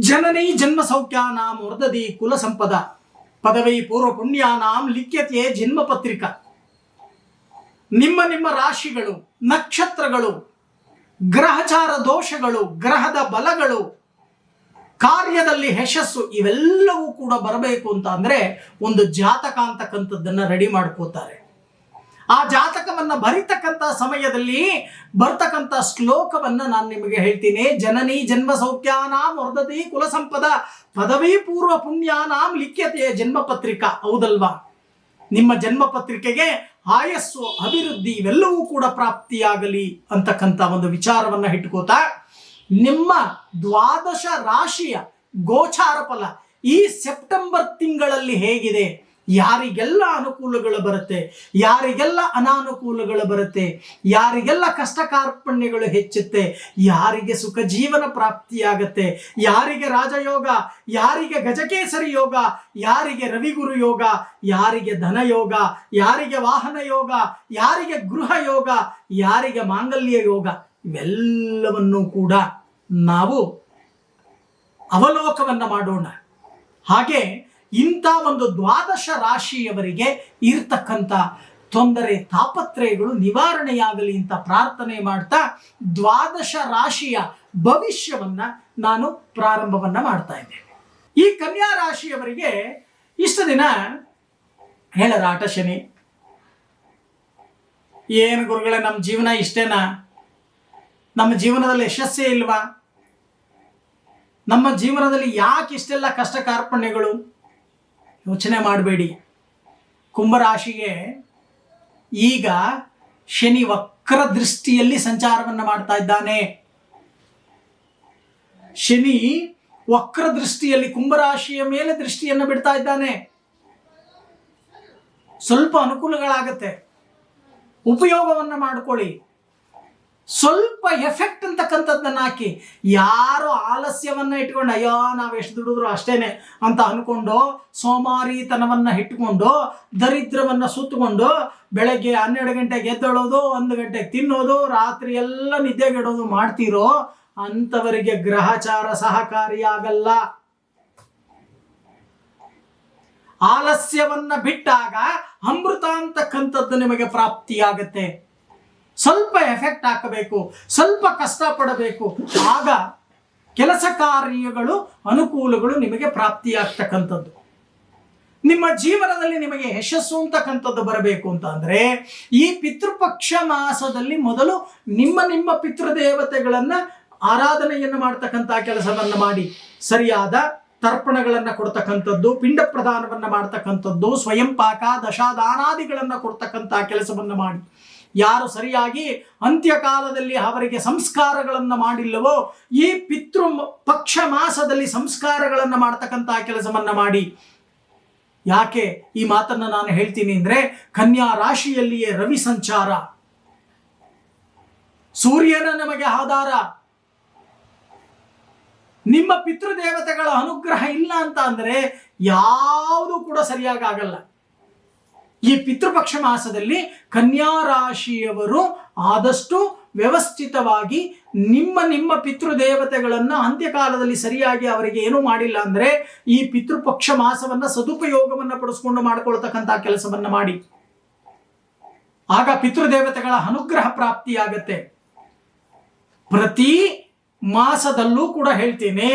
ಜನನಿ ಜನ್ಮ ಸೌಖ್ಯಾನಾಂ ವರ್ಧದಿ ಕುಲ ಸಂಪದ. ಪದವಿ ಪೂರ್ವ ಪುಣ್ಯಾನಾಂ ಲಿಖ್ಯತೆ ಜನ್ಮ ಪತ್ರಿಕಾ. ನಿಮ್ಮ ನಿಮ್ಮ ರಾಶಿಗಳು, ನಕ್ಷತ್ರಗಳು, ಗ್ರಹಚಾರ ದೋಷಗಳು, ಗ್ರಹದ ಬಲಗಳು, ಕಾರ್ಯದಲ್ಲಿ ಯಶಸ್ಸು ಇವೆಲ್ಲವೂ ಕೂಡ ಬರಬೇಕು ಅಂತ ಅಂದರೆ ಒಂದು ಜಾತಕ ಅಂತಕ್ಕಂಥದ್ದನ್ನು ರೆಡಿ ಮಾಡ್ಕೋತಾರೆ. ಆ ಜಾತಕವನ್ನ ಬರಿತಕ್ಕಂಥ ಸಮಯದಲ್ಲಿ ಬರ್ತಕ್ಕಂಥ ಶ್ಲೋಕವನ್ನ ನಾನು ನಿಮಗೆ ಹೇಳ್ತೀನಿ. ಜನನಿ ಜನ್ಮ ಸೌಖ್ಯಾನಾಂ ವರ್ಧತಿ ಕುಲ ಸಂಪದ ಪದವಿ ಪೂರ್ವ ಪುಣ್ಯಾನಾಂ ಲಿಖ್ಯತೆಯ ಜನ್ಮ ಪತ್ರಿಕಾ. ಹೌದಲ್ವಾ? ನಿಮ್ಮ ಜನ್ಮ ಪತ್ರಿಕೆಗೆ ಆಯಸ್ಸು, ಅಭಿವೃದ್ಧಿ ಇವೆಲ್ಲವೂ ಕೂಡ ಪ್ರಾಪ್ತಿಯಾಗಲಿ ಅಂತಕ್ಕಂಥ ಒಂದು ವಿಚಾರವನ್ನ ಇಟ್ಕೋತಾ ನಿಮ್ಮ ದ್ವಾದಶ ರಾಶಿಯ ಗೋಚಾರ ಫಲ ಈ ಸೆಪ್ಟೆಂಬರ್ ತಿಂಗಳಲ್ಲಿ ಹೇಗಿದೆ? ಯಾರಿಗೆಲ್ಲ ಅನುಕೂಲಗಳು ಬರುತ್ತೆ, ಯಾರಿಗೆಲ್ಲ ಅನಾನುಕೂಲಗಳು ಬರುತ್ತೆ, ಯಾರಿಗೆಲ್ಲ ಕಷ್ಟ ಕಾರ್ಪಣ್ಯಗಳು ಹೆಚ್ಚುತ್ತೆ, ಯಾರಿಗೆ ಸುಖ ಜೀವನ ಪ್ರಾಪ್ತಿಯಾಗತ್ತೆ, ಯಾರಿಗೆ ರಾಜಯೋಗ, ಯಾರಿಗೆ ಗಜಕೇಸರಿ ಯೋಗ, ಯಾರಿಗೆ ರವಿಗುರು ಯೋಗ, ಯಾರಿಗೆ ಧನ ಯೋಗ, ಯಾರಿಗೆ ವಾಹನ ಯೋಗ, ಯಾರಿಗೆ ಗೃಹ ಯೋಗ, ಯಾರಿಗೆ ಮಾಂಗಲ್ಯ ಯೋಗ, ಇವೆಲ್ಲವನ್ನೂ ಕೂಡ ನಾವು ಅವಲೋಕವನ್ನು ಮಾಡೋಣ. ಹಾಗೆ ಇಂಥ ಒಂದು ದ್ವಾದಶ ರಾಶಿಯವರಿಗೆ ಇರ್ತಕ್ಕಂಥ ತೊಂದರೆ, ತಾಪತ್ರಯಗಳು ನಿವಾರಣೆಯಾಗಲಿ ಅಂತ ಪ್ರಾರ್ಥನೆ ಮಾಡ್ತಾ ದ್ವಾದಶ ರಾಶಿಯ ಭವಿಷ್ಯವನ್ನ ನಾನು ಪ್ರಾರಂಭವನ್ನ ಮಾಡ್ತಾ ಇದ್ದೇನೆ. ಈ ಕನ್ಯಾ ರಾಶಿಯವರಿಗೆ ಇಷ್ಟು ದಿನ ಹೇಳರಾಟ ಶನಿ. ಏನು ಗುರುಗಳೇ, ನಮ್ಮ ಜೀವನ ಇಷ್ಟೇನಾ? ನಮ್ಮ ಜೀವನದಲ್ಲಿ ಯಶಸ್ಸೇ ಇಲ್ವಾ? ನಮ್ಮ ಜೀವನದಲ್ಲಿ ಯಾಕೆ ಇಷ್ಟೆಲ್ಲ ಕಷ್ಟ ಕಾರ್ಪಣ್ಯಗಳು ಯೋಚನೆ ಮಾಡಬೇಡಿ. ಕುಂಭರಾಶಿಗೆ ಈಗ ಶನಿ ವಕ್ರ ದೃಷ್ಟಿಯಲ್ಲಿ ಸಂಚಾರವನ್ನು ಮಾಡ್ತಾ ಇದ್ದಾನೆ. ಶನಿ ವಕ್ರ ದೃಷ್ಟಿಯಲ್ಲಿ ಕುಂಭರಾಶಿಯ ಮೇಲೆ ದೃಷ್ಟಿಯನ್ನು ಬಿಡ್ತಾ ಇದ್ದಾನೆ. ಸ್ವಲ್ಪ ಅನುಕೂಲಗಳಾಗತ್ತೆ. ಉಪಯೋಗವನ್ನು ಮಾಡ್ಕೊಳ್ಳಿ. ಸ್ವಲ್ಪ ಎಫೆಕ್ಟ್ ಅಂತಕ್ಕಂಥದ್ದನ್ನ ಹಾಕಿ, ಯಾರು ಆಲಸ್ಯವನ್ನ ಇಟ್ಕೊಂಡು, ಅಯ್ಯೋ, ನಾವು ಎಷ್ಟು ದುಡಿದ್ರು ಅಷ್ಟೇನೆ ಅಂತ ಅಂದ್ಕೊಂಡು ಸೋಮಾರಿತನವನ್ನ ಇಟ್ಕೊಂಡು, ದರಿದ್ರವನ್ನ ಸುತ್ತಕೊಂಡು, ಬೆಳಗ್ಗೆ ಹನ್ನೆರಡು ಗಂಟೆಗೆ ಎದ್ದೇಳೋದು, ಒಂದು ಗಂಟೆಗೆ ತಿನ್ನೋದು, ರಾತ್ರಿ ಎಲ್ಲ ನಿದ್ದೆಗೆಡೋದು ಮಾಡ್ತೀರೋ, ಅಂಥವರಿಗೆ ಗ್ರಹಚಾರ ಸಹಕಾರಿಯಾಗಲ್ಲ ಆಲಸ್ಯವನ್ನ ಬಿಟ್ಟಾಗ ಅಮೃತ ಅಂತಕ್ಕಂಥದ್ದು ನಿಮಗೆ ಪ್ರಾಪ್ತಿಯಾಗತ್ತೆ. ಸ್ವಲ್ಪ ಎಫೆಕ್ಟ್ ಹಾಕಬೇಕು, ಸ್ವಲ್ಪ ಕಷ್ಟಪಡಬೇಕು ಆಗ ಕೆಲಸ ಕಾರ್ಯಗಳು, ಅನುಕೂಲಗಳು ನಿಮಗೆ ಪ್ರಾಪ್ತಿಯಾಗ್ತಕ್ಕಂಥದ್ದು. ನಿಮ್ಮ ಜೀವನದಲ್ಲಿ ನಿಮಗೆ ಯಶಸ್ಸು ಅಂತಕ್ಕಂಥದ್ದು ಬರಬೇಕು ಅಂತ ಅಂದ್ರೆ, ಈ ಪಿತೃಪಕ್ಷ ಮಾಸದಲ್ಲಿ ಮೊದಲು ನಿಮ್ಮ ನಿಮ್ಮ ಪಿತೃದೇವತೆಗಳನ್ನ ಆರಾಧನೆಯನ್ನು ಮಾಡ್ತಕ್ಕಂಥ ಕೆಲಸವನ್ನು ಮಾಡಿ. ಸರಿಯಾದ ತರ್ಪಣಗಳನ್ನು ಕೊಡ್ತಕ್ಕಂಥದ್ದು, ಪಿಂಡ ಪ್ರದಾನವನ್ನು ಮಾಡ್ತಕ್ಕಂಥದ್ದು ಸ್ವಯಂಪಾಕ ದಶಾದಾನಾದಿಗಳನ್ನ ಕೊಡ್ತಕ್ಕಂಥ ಕೆಲಸವನ್ನು ಮಾಡಿ. ಯಾರು ಸರಿಯಾಗಿ ಅಂತ್ಯಕಾಲದಲ್ಲಿ ಅವರಿಗೆ ಸಂಸ್ಕಾರಗಳನ್ನು ಮಾಡಿಲ್ಲವೋ, ಈ ಪಿತೃ ಪಕ್ಷ ಮಾಸದಲ್ಲಿ ಸಂಸ್ಕಾರಗಳನ್ನು ಮಾಡ್ತಕ್ಕಂತಹ ಕೆಲಸವನ್ನು ಮಾಡಿ. ಯಾಕೆ? ಈ ಮಾತನ್ನು ನಾನು ಹೇಳ್ತೀನಿ ಅಂದರೆ, ಕನ್ಯಾ ರಾಶಿಯಲ್ಲಿಯೇ ರವಿ ಸಂಚಾರ. ಸೂರ್ಯನ ನಮಗೆ ಆಧಾರ. ನಿಮ್ಮ ಪಿತೃದೇವತೆಗಳ ಅನುಗ್ರಹ ಇಲ್ಲ ಅಂತ ಅಂದರೆ, ಯಾವುದು ಕೂಡ ಸರಿಯಾಗಿ ಆಗಲ್ಲ. ಈ ಪಿತೃಪಕ್ಷ ಮಾಸದಲ್ಲಿ ಕನ್ಯಾ ರಾಶಿಯವರು ಆದಷ್ಟು ವ್ಯವಸ್ಥಿತವಾಗಿ ನಿಮ್ಮ ನಿಮ್ಮ ಪಿತೃದೇವತೆಗಳನ್ನ ಅಂತ್ಯಕಾಲದಲ್ಲಿ ಸರಿಯಾಗಿ ಅವರಿಗೆ ಏನೂ ಮಾಡಿಲ್ಲ ಅಂದ್ರೆ ಈ ಪಿತೃಪಕ್ಷ ಮಾಸವನ್ನ ಸದುಪಯೋಗವನ್ನ ಪಡಿಸ್ಕೊಂಡು ಮಾಡ್ಕೊಳ್ತಕ್ಕಂಥ ಕೆಲಸವನ್ನು ಮಾಡಿ. ಆಗ ಪಿತೃದೇವತೆಗಳ ಅನುಗ್ರಹ ಪ್ರಾಪ್ತಿಯಾಗತ್ತೆ. ಪ್ರತಿ ಮಾಸದಲ್ಲೂ ಕೂಡ ಹೇಳ್ತೇನೆ,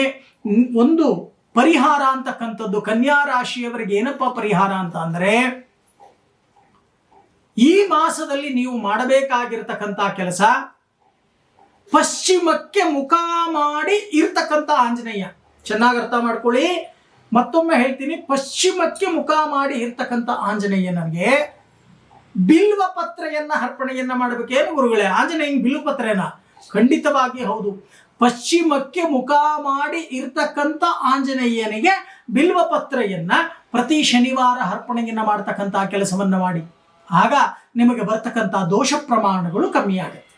ಒಂದು ಪರಿಹಾರ ಅಂತಕ್ಕಂಥದ್ದು ಕನ್ಯಾ ರಾಶಿಯವರಿಗೆ ಏನಪ್ಪ ಪರಿಹಾರ ಅಂತ ಅಂದ್ರೆ ಈ ಮಾಸದಲ್ಲಿ ನೀವು ಮಾಡಬೇಕಾಗಿರತಕ್ಕಂಥ ಕೆಲಸ ಪಶ್ಚಿಮಕ್ಕೆ ಮುಖ ಮಾಡಿ ಇರ್ತಕ್ಕಂಥ ಆಂಜನೇಯ. ಚೆನ್ನಾಗಿ ಅರ್ಥ ಮಾಡ್ಕೊಳ್ಳಿ. ಮತ್ತೊಮ್ಮೆ ಹೇಳ್ತೀನಿ, ಪಶ್ಚಿಮಕ್ಕೆ ಮುಖ ಮಾಡಿ ಇರ್ತಕ್ಕಂಥ ಆಂಜನೇಯನಿಗೆ ಬಿಲ್ವ ಪತ್ರೆಯನ್ನ ಅರ್ಪಣೆಯನ್ನ ಮಾಡಬೇಕೇನು ಗುರುಗಳೇ? ಆಂಜನೇಯನ್ ಬಿಲ್ವ ಪತ್ರೆನ? ಖಂಡಿತವಾಗಿ ಹೌದು. ಪಶ್ಚಿಮಕ್ಕೆ ಮುಖ ಮಾಡಿ ಇರ್ತಕ್ಕಂಥ ಆಂಜನೇಯನಿಗೆ ಬಿಲ್ವ ಪತ್ರೆಯನ್ನ ಪ್ರತಿ ಶನಿವಾರ ಅರ್ಪಣೆಯನ್ನ ಮಾಡ್ತಕ್ಕಂಥ ಕೆಲಸವನ್ನ ಮಾಡಿ. ಆಗ ನಿಮಗೆ ಬರ್ತಕ್ಕಂಥ ದೋಷ ಪ್ರಮಾಣಗಳು ಕಮ್ಮಿ ಆಗುತ್ತೆ